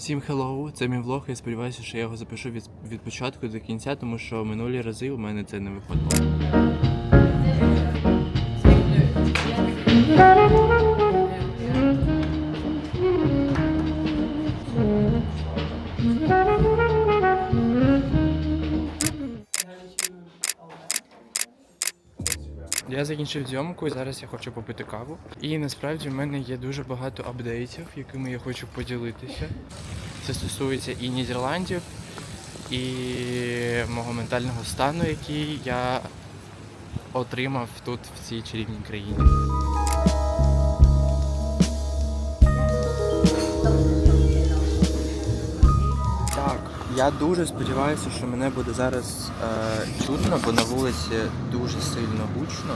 Всім хеллоу, це мій влог. Я сподіваюся, що я його запишу від, від початку до кінця, тому що минулі рази у мене це не виходило. Я закінчив зйомку і зараз я хочу попити каву. І насправді в мене є дуже багато апдейтів, якими я хочу поділитися. Це стосується і Нідерландів, і мого ментального стану, який я отримав тут, в цій чарівній країні. Я дуже сподіваюся, що мене буде зараз е, чутно, бо на вулиці дуже сильно гучно,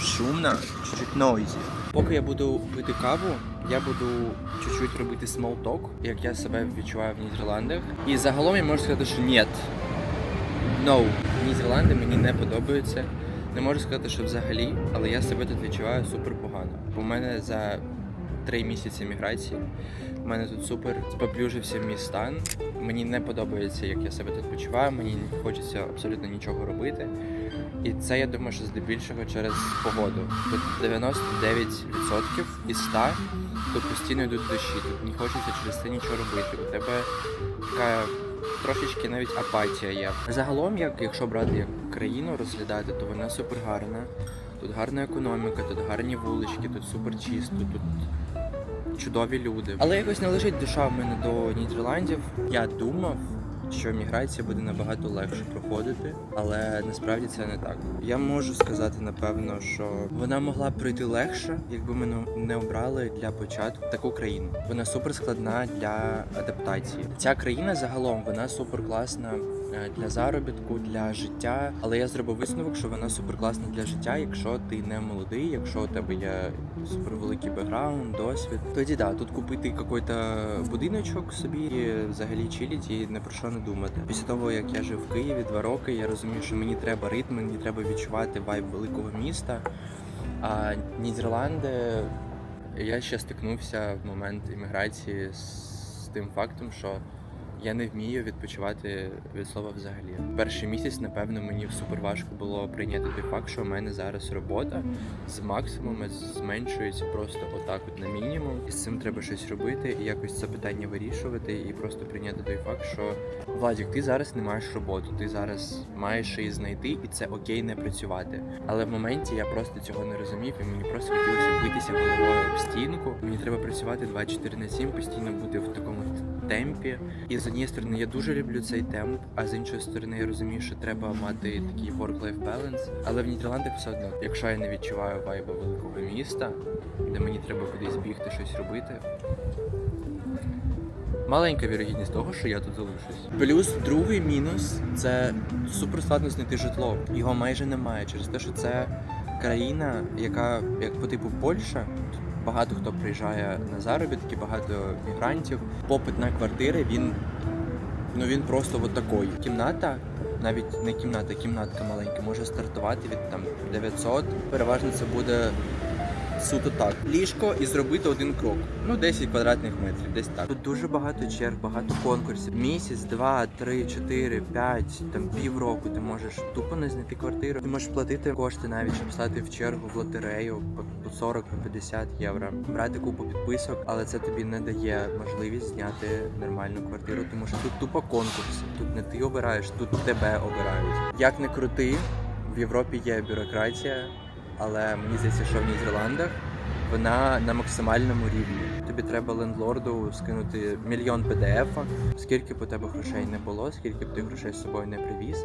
шумно, чуть-чуть нойзі. Поки я буду пити каву, я буду чуть-чуть робити смолток, як я себе відчуваю в Нідерландах. І загалом я можу сказати, що ні. No, Нідерланди мені не подобаються. Не можу сказати, що взагалі, але я себе тут відчуваю супер погано. В мене за три місяці міграції у мене тут супер споплюжився мій стан. Мені не подобається, як я себе тут почуваю. Мені не хочеться абсолютно нічого робити. І це я думаю, що здебільшого через погоду. Тут 99% із 100 тут постійно йдуть дощі. Тут не хочеться через це нічого робити. У тебе така трошечки навіть апатія є. Загалом, як якщо брати як країну розглядати, то вона супер гарна. Тут гарна економіка, тут гарні вулички, тут супер чисто, тут чудові люди. Але якось не лежить душа в мене до Нідерландів. Я думав, що міграція буде набагато легше проходити, але насправді це не так. Я можу сказати напевно, що вона могла пройти легше, якби ми не- обрали для початку таку країну. Вона супер складна для адаптації. Ця країна загалом вона супер класна для заробітку, для життя. Але я зробив висновок, що вона супер класна для життя, якщо ти не молодий, якщо у тебе є супер великий бекграунд, досвід. Тоді да, тут купити якийсь будиночок собі, і взагалі чиліть і не про що не думати. Після того як я жив в Києві два роки, я розумів, що мені треба ритм, мені треба відчувати вайб великого міста. А Нідерланди я ще стикнувся в момент імміграції з тим фактом, що я не вмію відпочивати від слова взагалі. Перший місяць, напевно, мені супер важко було прийняти той факт, що в мене зараз робота з максимуму зменшується просто отак, от на мінімум. І з цим треба щось робити і якось це питання вирішувати, і просто прийняти той факт, що Владік, ти зараз не маєш роботу, ти зараз маєш її знайти, і це окей не працювати. Але в моменті я просто цього не розумів, і мені просто хотілося битися головою об стінку. Мені треба працювати 24 на 7, постійно бути в такому темпі. І з однієї сторони я дуже люблю цей темп, а з іншої сторони я розумію, що треба мати такий work-life balance. Але в Нідерландах все одно, якщо я не відчуваю вайбу великого міста, де мені треба кудись бігти, щось робити. Маленька вірогідність того, що я тут залишусь. Плюс другий мінус це супер складно знайти житло. Його майже немає через те, що це країна, яка як по типу Польща. Багато хто приїжджає на заробітки, багато мігрантів. Попит на квартири він ну він просто от такий. Кімната, навіть не кімната, кімнатка маленька, може стартувати від там 900. Переважно це буде суто так. Ліжко і зробити один крок. Ну, 10 квадратних метрів, десь так. Тут дуже багато черг, багато конкурсів. Місяць, два, три, чотири, п'ять, там півроку ти можеш тупо не знайти квартиру. Ти можеш платити кошти навіть, щоб стати в чергу в лотерею по по 40 по 50 євро. Брати купу підписок, але це тобі не дає можливість зняти нормальну квартиру, тому що тут тупо конкурс. Тут не ти обираєш, тут тебе обирають. Як не крути, в Європі є бюрократія, але мені здається, що в Нідерландах вона на максимальному рівні. Тобі треба лендлорду скинути мільйон PDF, скільки б у тебе грошей не було, скільки б ти грошей з собою не привіз.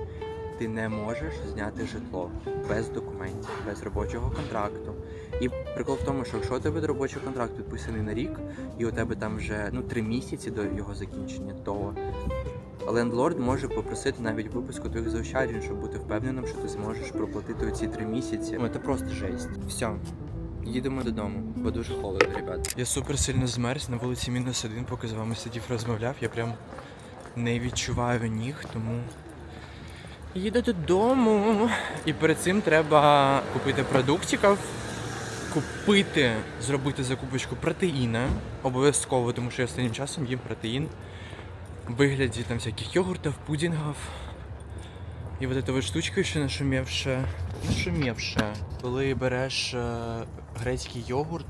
Ти не можеш зняти житло без документів, без робочого контракту. І прикол в тому, що якщо у тебе робочий контракт підписаний на рік, і у тебе там вже ну три місяці до його закінчення, то лендлорд може попросити навіть випуску твоїх заощаджень, щоб бути впевненим, що ти зможеш проплатити оці три місяці. Ну це просто жесть. Все. Їдемо додому, бо дуже холодно, ребят. Я супер сильно змерз на вулиці мінус один, поки з вами сидів розмовляв. Я прям не відчуваю ніг, тому їду додому. І перед цим треба купити продуктиків, купити, зробити закупочку протеїна. Обов'язково, тому що я останнім часом їм протеїн вигляді там всяких йогуртів, пудінгів. І вот эта вот штучка ще нашумівша. Нашумівша. Коли береш е, грецький йогурт,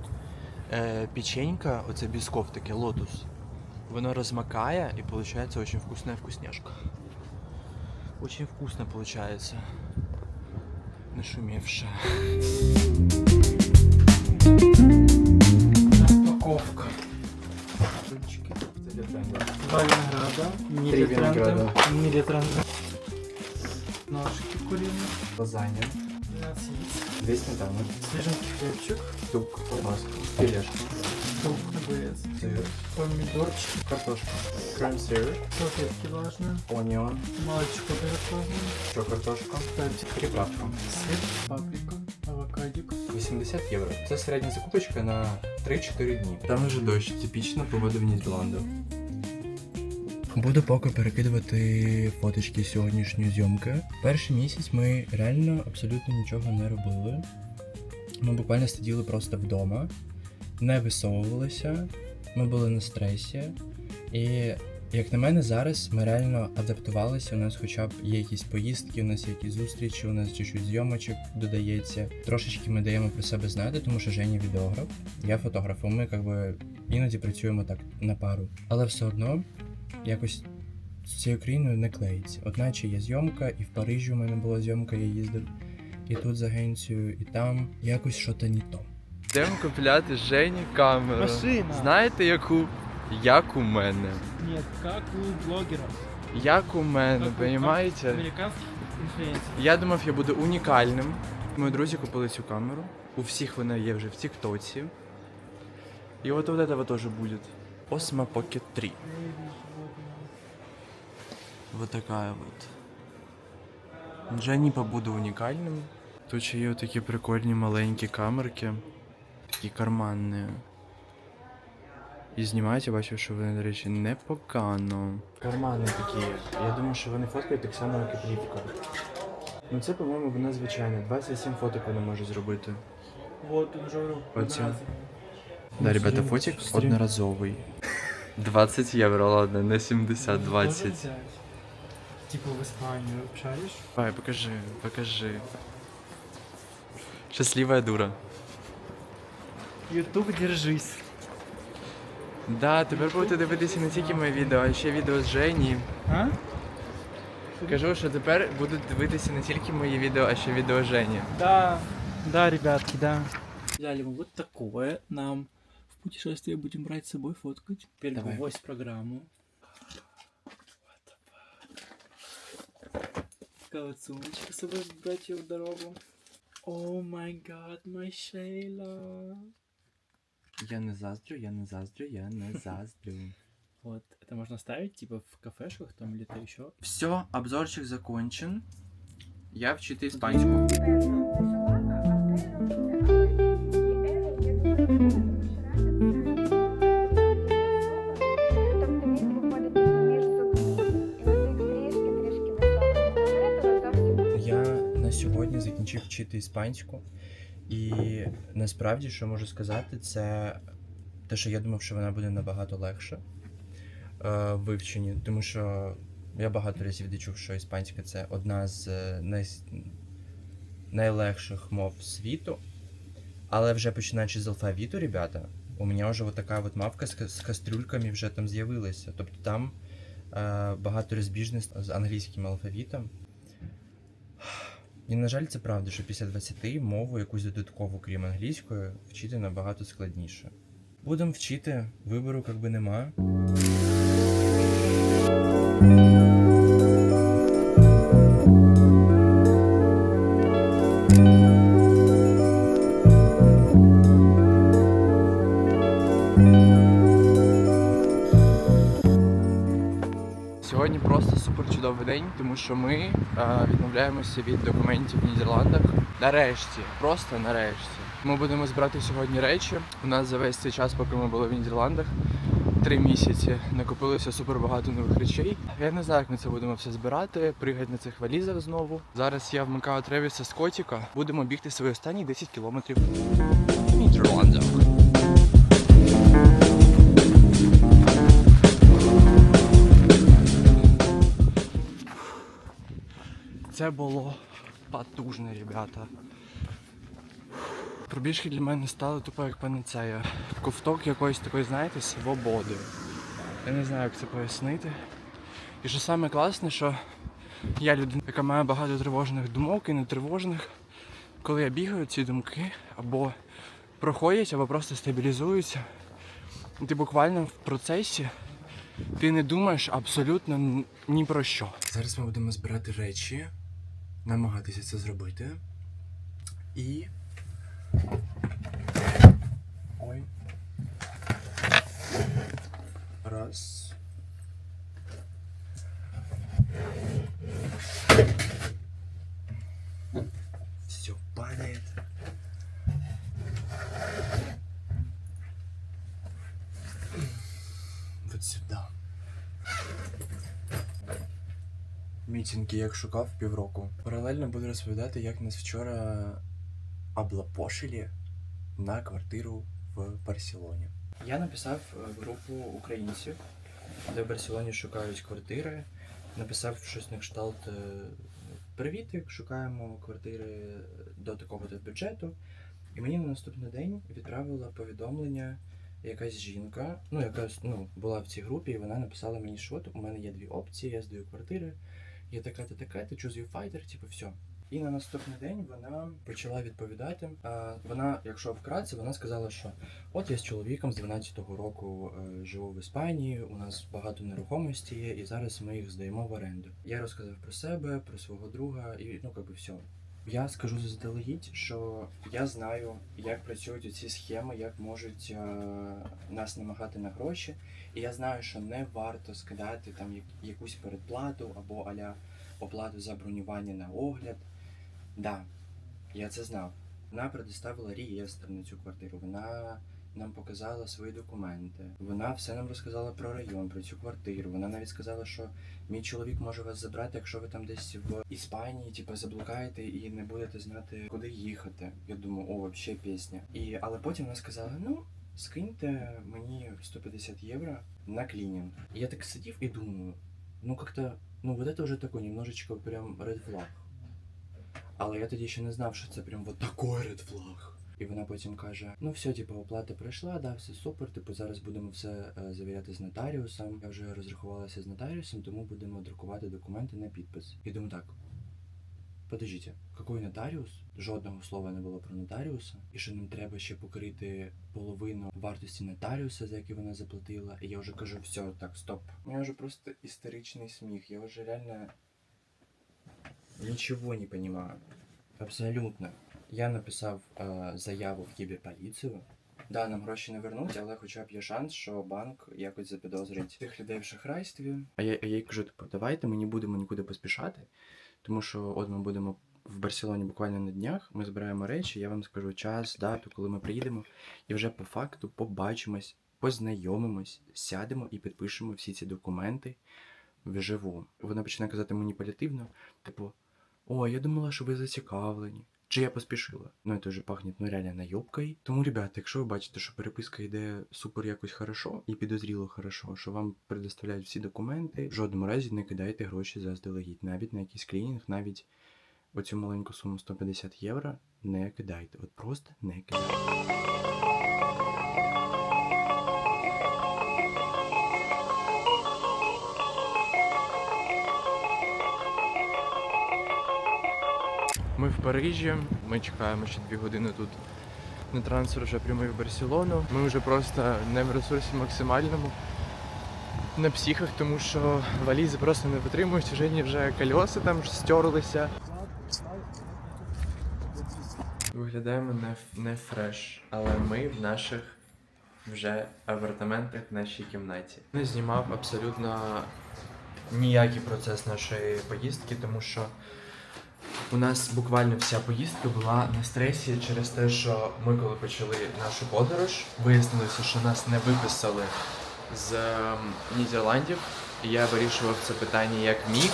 е, печенька, оце бісков таке, лотус, воно розмакає і виходить очень вкусная вкусняшка. Очень вкусно получается. Нашумевшая. Упаковка. Два винограда. Три винограда. Миллитренда. Ножки куриные. Лазанья. 12 яиц. Две сметаны. Свеженький хлебчик. Тук. Колбаска. Филешка. Тук, огурец. Сыр. Помидорчик. Картошка. Крем-сыр. Салфетки влажные. Онион. Молочко безотказное. Еще картошка. Перчик. Приправка. Сыр. Паприка. Авокадик. 80 євро. Це середня закупочка на 3-4 дні. Там уже дощ, типічна погода в Нідерландах. Буду поки перекидувати фоточки з сьогоднішньої зйомки. Перший місяць ми реально абсолютно нічого не робили. Ми буквально сиділи просто вдома, не висовувалися, ми були на стресі. І як на мене, зараз ми реально адаптувалися. У нас хоча б є якісь поїздки, у нас є якісь зустрічі, у нас чуть-чуть зйомочок додається. Трошечки ми даємо про себе знати, тому що Женя відеограф, я фотограф, ми якби іноді працюємо так на пару. Але все одно якось з цією країною не клеїться. От наче є зйомка, і в Парижі у мене була зйомка, я їздив, і тут з агенцією, і там якось що-то не то. Йдемо купляти Жені камеру. Машина. Знаєте, яку? Як у мене. Нет, как у блогеров. Як у мене, Как у розумієте? Американских инфлюенсеров. Я думав, я буду унікальним. Мої друзі купили цю камеру. У всіх вона є вже в Тіктоці. І от от этого теж буде. Osmo Pocket 3. Вот такая вот. Дженні побуде унікальним. Тут ще є такі прикольні маленькі камерки. Такі карманні. І знімають, я бачив, що вони, до речі, непогано. Кармани такі. Я думаю, що вони фоткають так само, як і плівка. Ну це, по-моєму, вона звичайна. 27 фоток вона може зробити. Вот он же Да, ребята, фотик одноразовий. 20 євро, ладно, не 70, 20. тоже взять. Типа в Испанию шаришь? Давай, покажи, покажи. Счастливая дура. Ютуб, держись. Да, тепер будете дивитися не тільки моє відео, а ще відео з Жені. А? Кажу, що тепер будуть дивитися не тільки мої відео, а ще відео Жені. Да, да, ребятки, да. Взяли мы вот такое. Нам в путешествие будем брать с собой фоткать. Теперь Давай. гвоздь программу. Такая вот сумочка с собой брать ее в дорогу. О май гад, май Шейла. Я не заздрю, я не заздрю, я не заздрю. Вот, это можно ставить типа в кафешках там где-то еще. Все, обзорчик закончен. Я вчити іспанську. Я на сьогодні закінчив вчити іспанську. І насправді, що можу сказати, це те, що я думав, що вона буде набагато легше в вивченні, тому що я багато разів дочув, що іспанська це одна з е, най... найлегших мов світу. Але вже починаючи з алфавіту, ребята, у мене вже така от мавка з кастрюльками вже там з'явилася. Тобто там е, багато розбіжностей з англійським алфавітом. І, на жаль, це правда, що після 20 мову якусь додаткову, крім англійської, вчити набагато складніше. Будемо вчити, вибору як би нема. Сьогодні просто супер чудовий день, тому що ми е, відмовляємося від документів в Нідерландах. Нарешті, просто нарешті. Ми будемо збирати сьогодні речі. У нас за весь цей час, поки ми були в Нідерландах, три місяці накопилося супер багато нових речей. Я не знаю, як ми це будемо все збирати, пригати на цих валізах знову. Зараз я вмикаю Тревіса з котика. Будемо бігти свої останні 10 кілометрів. Нідерландах. Це було потужно, ребята. Пробіжки для мене стали тупо як панацея. Ковток якоїсь такої, знаєте, свободи. Я не знаю, як це пояснити. І що саме класне, що я людина, яка має багато тривожних думок і нетривожних. Коли я бігаю, ці думки або проходять, або просто стабілізуються. Ти буквально в процесі ти не думаєш абсолютно ні про що. Зараз ми будемо збирати речі, намагатися це зробити. І. Ой. Раз. Все падает. Вот сюда. Мітинги як шукав півроку. Паралельно буду розповідати, як нас вчора облапошили на квартиру в Барселоні. Я написав е, групу українців, де в Барселоні шукають квартири. Написав щось на кшталт е, Привітик, шукаємо квартири до такого-то бюджету. І мені на наступний день відправила повідомлення якась жінка, ну якась ну, була в цій групі, і вона написала мені, що у мене є дві опції, я здаю квартири. Я така, та така, ти choose your fighter, типу, все. І на наступний день вона почала відповідати. Вона, якщо вкратце, вона сказала, що от я з чоловіком з 12-го року е, живу в Іспанії, у нас багато нерухомості є, і зараз ми їх здаємо в оренду. Я розказав про себе, про свого друга, і ну якби все. Я скажу заздалегідь, що я знаю, як працюють ці схеми, як можуть е, нас намагати на гроші. І я знаю, що не варто скидати там як- якусь передплату або аля оплату за бронювання на огляд. Да, я це знав. Вона предоставила реєстр на цю квартиру. Вона нам показала свої документи. Вона все нам розказала про район, про цю квартиру. Вона навіть сказала, що мій чоловік може вас забрати, якщо ви там десь в Іспанії, типу, заблукаєте і не будете знати, куди їхати. Я думаю, о, вообще пісня. І але потім вона сказала: ну. Скиньте мені 150 євро на клининг. І я так сидів і думаю, ну как-то, ну вот это уже такой немножечко прям red flag. Але я тоді ще не знав, що це прям вот такой red flag. І вона потім каже: ну все, типу, оплата пройшла, да, все супер. Типу, зараз будемо все е, завіряти з нотаріусом. Я вже розрахувалася з нотаріусом, тому будемо друкувати документи на підпис. І думаю, так. Подождите, какой нотаріус? Жодного слова не було про нотаріуса, і що нам треба ще покрити половину вартості нотаріуса, за який вона заплатила. І я вже кажу, все, так, стоп. У мене вже просто істеричний сміх. Я вже реально нічого не понимаю. Абсолютно. Я написав е, заяву в кіберполіцію. Да, нам гроші не вернуть, але хоча б є шанс, що банк якось запідозрить цих людей в шахрайстві. А я, я їй кажу, типу, давайте ми не будемо нікуди поспішати, тому що от ми будемо в Барселоні буквально на днях. Ми збираємо речі, я вам скажу час, дату, коли ми приїдемо, і вже по факту побачимось, познайомимось, сядемо і підпишемо всі ці документи вживу. Вона починає казати маніпулятивно, типу, о, я думала, що ви зацікавлені. Чи я поспішила? Ну, це вже пахне ну реально найобкою. Тому, ребята, якщо ви бачите, що переписка йде супер якось хорошо і підозріло хорошо, що вам предоставляють всі документи, в жодному разі не кидайте гроші заздалегідь, навіть на якийсь клінінг, навіть оцю маленьку суму 150 євро не кидайте. От просто не кидайте. Ми в Парижі, ми чекаємо ще дві години тут на трансфер вже прямий в Барселону. Ми вже просто не в ресурсі максимальному на психах, тому що валізи просто не витримують, вже вже кольоса там стерлися. Виглядаємо не, не фреш, але ми в наших вже апартаментах в нашій кімнаті. Не знімав абсолютно ніякий процес нашої поїздки, тому що у нас буквально вся поїздка була на стресі через те, що ми коли почали нашу подорож, вияснилося, що нас не виписали з Нідерландів. І Я вирішував це питання як міг.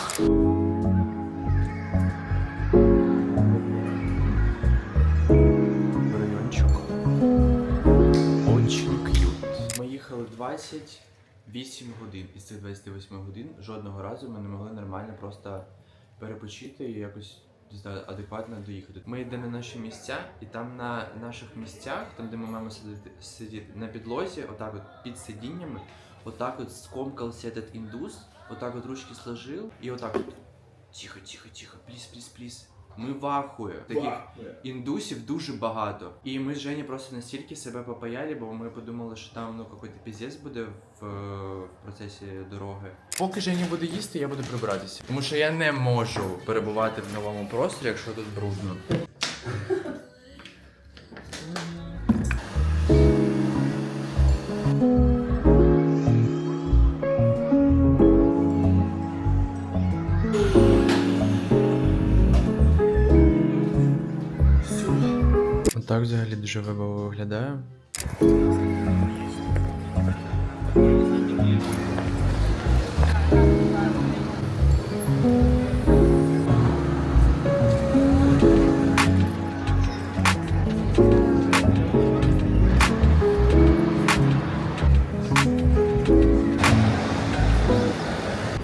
Ми їхали 28 годин. Із цих 28 годин жодного разу ми не могли нормально просто перепочити і якось адекватно доїхати. Ми йдемо на наші місця, і там на наших місцях, там де ми маємо сидіти, сидіти на підлозі, отак от під сидіннями, отак от скомкався этот індус, отак от ручки сложив, і отак от. Тихо, тихо, тихо, пліс, пліс, пліс. Ми в ахуї. Таких індусів дуже багато. І ми з Жені просто настільки себе попаяли, бо ми подумали, що там ну якийсь піздець буде в, в процесі дороги. Поки Жені буде їсти, я буду прибиратися. Тому що я не можу перебувати в новому просторі, якщо тут брудно. Отак взагалі дуже вибаво виглядає.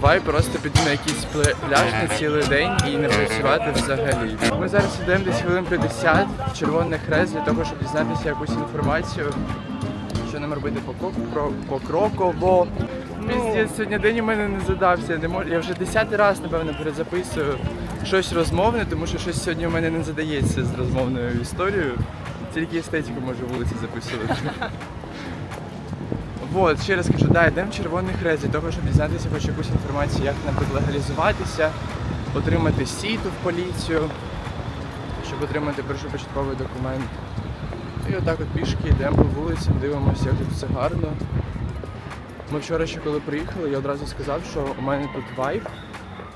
Вай просто піти на якийсь пляж на цілий день і не працювати взагалі. Ми зараз йдемо десь хвилин 50 в Червоний Хрест для того, щоб дізнатися якусь інформацію, що нам робити по, покроково. Піздець, сьогодні день у мене не задався. Не можу, я вже десятий раз, напевно, перезаписую щось розмовне, тому що щось сьогодні у мене не задається з розмовною історією. Тільки естетику можу вулиці записувати. Вот, ще раз кажу, да, йдемо в Червоний Хрест для того, щоб дізнатися хоч якусь інформацію, як тут легалізуватися, отримати сіту в поліцію, щоб отримати першопочатковий документ. І отак от пішки йдемо по вулицям, дивимося, як тут все гарно. Ми вчора ще коли приїхали, я одразу сказав, що у мене тут вайб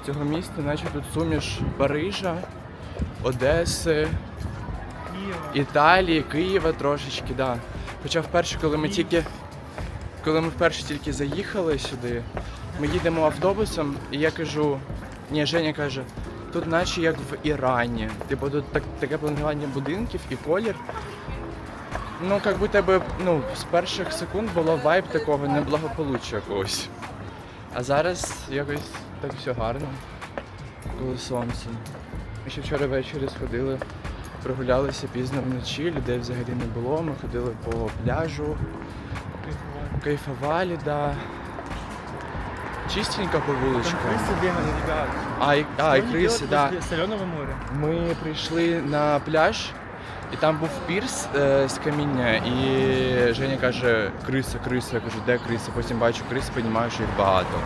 цього міста, наче тут суміш Парижа, Одеси, Італії, Києва трошечки, да. Хоча вперше, коли ми тільки коли ми вперше тільки заїхали сюди, ми їдемо автобусом, і я кажу, ні, Женя каже, тут наче як в Ірані. Типу тут так, таке планування будинків і колір. Ну, як би, ну, з перших секунд було вайб такого неблагополуччя якогось. А зараз якось так все гарно. Коли сонце. Ми ще вчора ввечері сходили, прогулялися пізно вночі, людей взагалі не було. Ми ходили по пляжу, кайфували, да. Чистенько по вуличкам. Крысы бегали, ребят. А, і, а, і криси, да. Соленого моря. Ми прийшли на пляж, і там був пірс е, з каміння, і Женя каже, криса, криса. Я кажу, де криса? Потім бачу криси, розумію, що їх багато.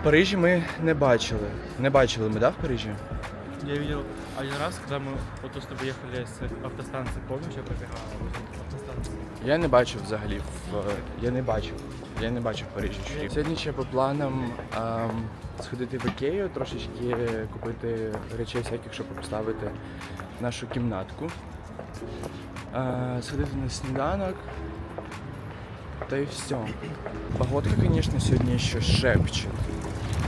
В Парижі ми не бачили. Не бачили ми, да, в Парижі? Я видел один раз, когда мы вот то, что ехали с автостанции, помнишь, я пробегал возле автостанции. Я не бачив взагалі. В... Я не бачив. Я не бачив Парижі щурів. Сьогодні ще по планам ем, сходити в Ікею, трошечки купити речей всяких, щоб обставити нашу кімнатку. Е, сходити на сніданок. Та й все. Погодка, звісно, сьогодні ще шепче.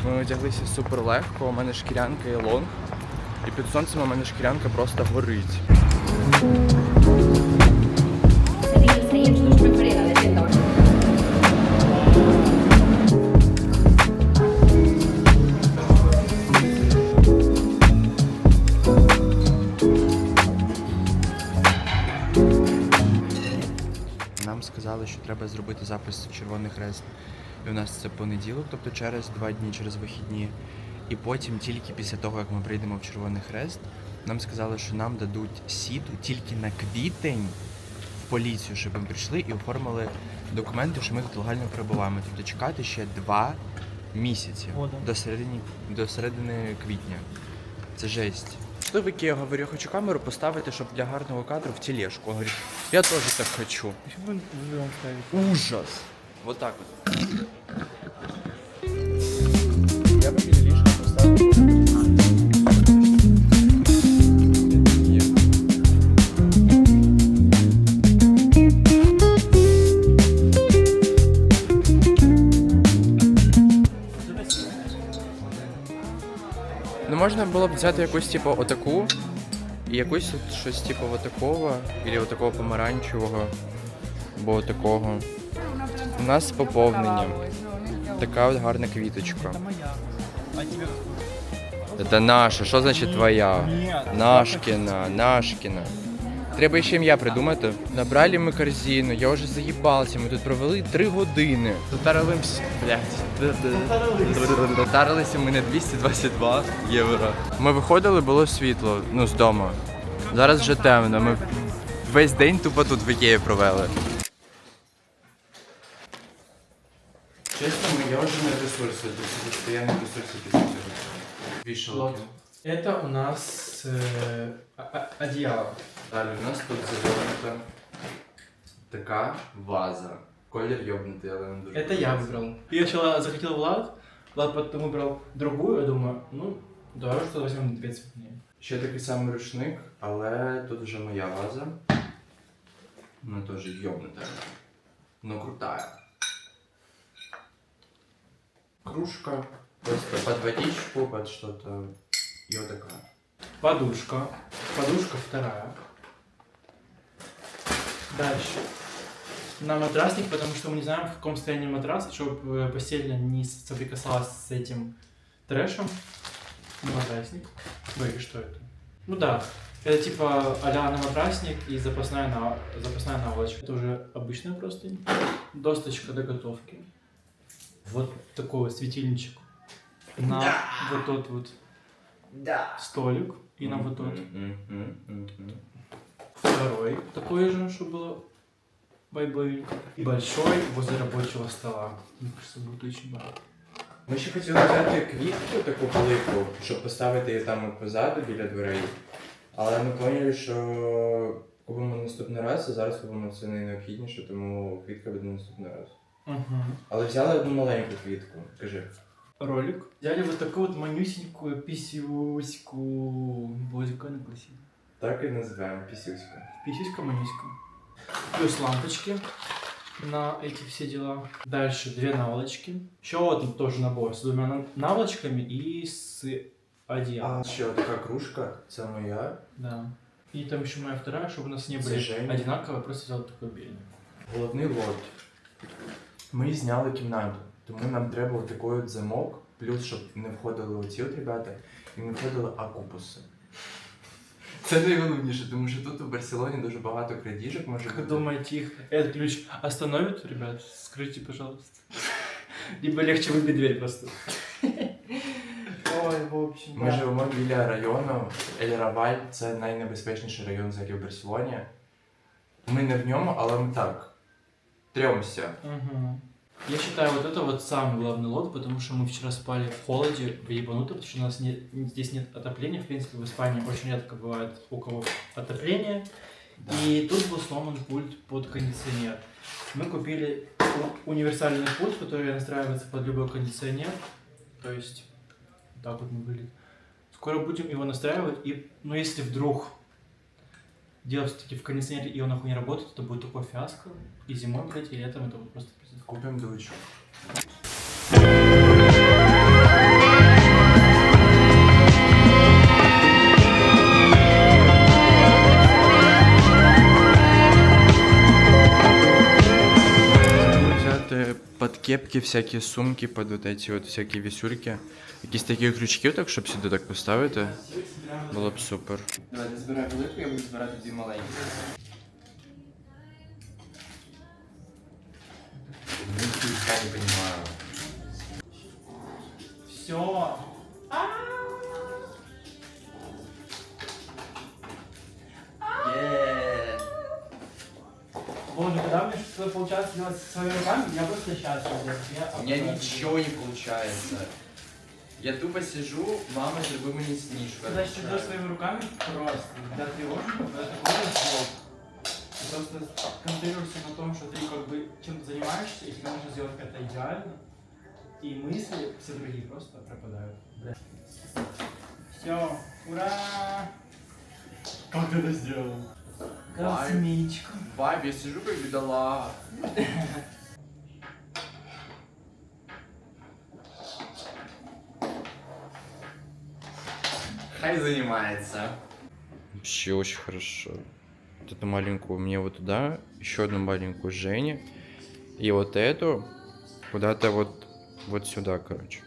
Ми одяглися супер легко, у мене шкірянка і лонг. І під сонцем у мене шкірянка просто горить. Нам сказали, що треба зробити запис Червоний Хрест. І у нас це понеділок, тобто через два дні, через вихідні. І потім, тільки після того, як ми прийдемо в Червоний Хрест, нам сказали, що нам дадуть сіту тільки на квітень поліцію, щоб ми прийшли і оформили документи, що ми тут легально перебуваємо. Тобто чекати ще два місяці Года. до середини, до середини квітня. Це жесть. Что я говорю, я хочу камеру поставити, щоб для гарного кадру в тележку. Говорю, я теж так хочу. Ужас. Вот так вот. Ну можна було б взяти якусь типу отаку і якусь от щось типу отакого, або отакого помаранчевого, або отакого. У нас поповнення. Така от гарна квіточка. Це наша. Що значить твоя? Нашкіна, Нашкіна. Треба ще ім'я придумати. Набрали ми корзину, я вже заїбався, ми тут провели три години. Затарилимся, блядь. Затарилися ми на 222 євро. Ми виходили, було світло, ну, з дому. Зараз вже темно. Ми весь день тупо тут в Ікеї провели. Чесно, я вже не ресурси, тобто постійно ресурси після цього. Вішалки. Это у нас э, а- а- одеяло. Далі у нас тут завернута така ваза. Колір йобнутий, але він дуже Это я подобається. выбрал. Я сначала захотел Влад, Влад потом выбрал другую, я думаю, ну, давай что возьмем две цветные. Ще такий самий рушник, але тут вже моя ваза. Вона теж йобнута. Но крутая. Кружка. Просто под водичку, под что-то. И вот такая. Подушка. Подушка вторая. Дальше. На матрасник, потому что мы не знаем, в каком состоянии матрас, чтобы постель не соприкасалась с этим трэшем. Матрасник. Ой, что это? Ну да, это типа а-ля на матрасник и запасная, на... запасная наволочка. Это уже обычная простынь. Досточка до готовки. Вот такой вот светильничек. На вот тот вот столик и на вот тот второй такой же, чтобы было байбовенько. И большой возле рабочего стола. Мне кажется, будет очень мало. Ми ще хотіли взяти квітку таку велику, щоб поставити її там от позаду біля дверей. Але ми поняли, що купимо наступний раз, а зараз купимо це найнеобхідніше, тому квітка буде наступний раз. Угу. Але взяли одну маленьку квітку. Кажи. Ролик. Взяли вот такую вот манюсенькую писюську. Боже, какая она красивая. Так і називаємо пісюську. Писюська манюська. Плюс лампочки на эти все дела. Дальше две наволочки. Еще вот тоже набор с двумя на- наволочками и с одеялом. А ще така кружка, це моя. Да. И там еще моя вторая, чтобы у нас не Це были Женя. одинаковые, я просто взял такой белый. Головний лот. Ми зняли кімнату, Тому нам треба такий от замок, плюс щоб не входили оці от ребята, і не входили акупуси. Це найголовніше, тому що тут у Барселоні дуже багато крадіжок може бути. думаете, их этот ключ остановит, ребят? Скройте, пожалуйста. Либо легче выбить дверь просто. Ой, в общем, Ми живемо біля району Ель Раваль, це найнебезпечніший район взагалі в Барселоні. Ми не в ньому, але ми так. Трьомся. Мгм. Я считаю, вот это вот самый главный лот, потому что мы вчера спали в холоде, ебануто, потому что у нас нет, здесь нет отопления. В принципе, в Испании очень редко бывает у кого отопление. И тут был сломан пульт под кондиционер. Мы купили универсальный пульт, который настраивается под любой кондиционер. То есть, вот так вот мы выглядит. Скоро будем его настраивать. И, ну, если вдруг дело все-таки в кондиционере, и он нахуй не работает, это будет такой фиаско. И зимой, блядь, и летом это будет просто пиздец. Купим дучу. кепки, всякі сумки, під вот эти от всякі вісюльки. Якісь такі крючки, так, щоб сюди так поставити. Було б супер. Давай, ти збирай велику, я буду збирати дві маленькі. Я не понимаю. Все. Боже, когда мне что-то получается делать своими руками, я просто счастлив. Я У меня ничего не получается. Я тупо сижу, мама зроби мені сніжку. Когда ты делаешь своими руками, просто. Когда ты очень, это такой звук. Ты просто концентрируешься на том, что ты как бы чем-то занимаешься, и тебе нужно сделать это идеально. И мысли все другие просто пропадают. Все, ура! Как ты это сделал? Космичка. Бабі, я сижу как бідолага. Хай занимается. Вообще очень хорошо. Вот эту маленькую мне вот туда, еще одну маленькую Жене. И вот эту куда-то вот, вот сюда, короче.